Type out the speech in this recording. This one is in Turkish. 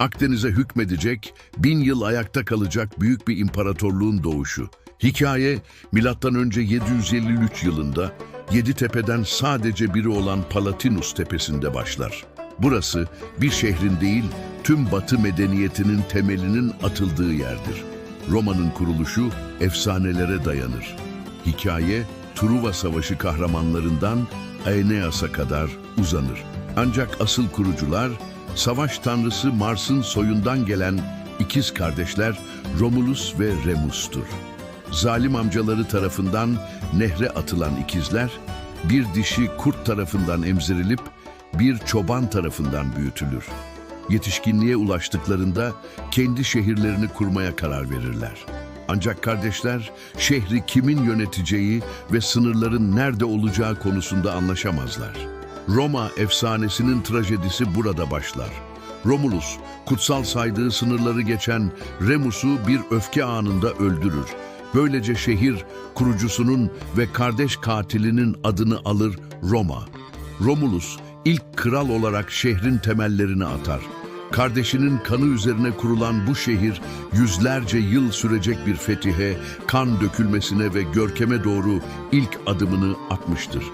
Akdeniz'e hükmedecek, bin yıl ayakta kalacak büyük bir imparatorluğun doğuşu. Hikaye, milattan önce 753 yılında Yeditepe'den sadece biri olan Palatinus tepesinde başlar. Burası bir şehrin değil, tüm Batı medeniyetinin temelinin atıldığı yerdir. Roma'nın kuruluşu efsanelere dayanır. Hikaye, Truva Savaşı kahramanlarından Aeneas'a kadar uzanır. Ancak asıl kurucular, savaş tanrısı Mars'ın soyundan gelen ikiz kardeşler Romulus ve Remus'tur. Zalim amcaları tarafından nehre atılan ikizler, bir dişi kurt tarafından emzirilip bir çoban tarafından büyütülür. Yetişkinliğe ulaştıklarında kendi şehirlerini kurmaya karar verirler. Ancak kardeşler şehri kimin yöneteceği ve sınırların nerede olacağı konusunda anlaşamazlar. Roma efsanesinin trajedisi burada başlar. Romulus, kutsal saydığı sınırları geçen Remus'u bir öfke anında öldürür. Böylece şehir kurucusunun ve kardeş katilinin adını alır Roma. Romulus ilk kral olarak şehrin temellerini atar. Kardeşinin kanı üzerine kurulan bu şehir yüzlerce yıl sürecek bir fetihe, kan dökülmesine ve görkeme doğru ilk adımını atmıştır.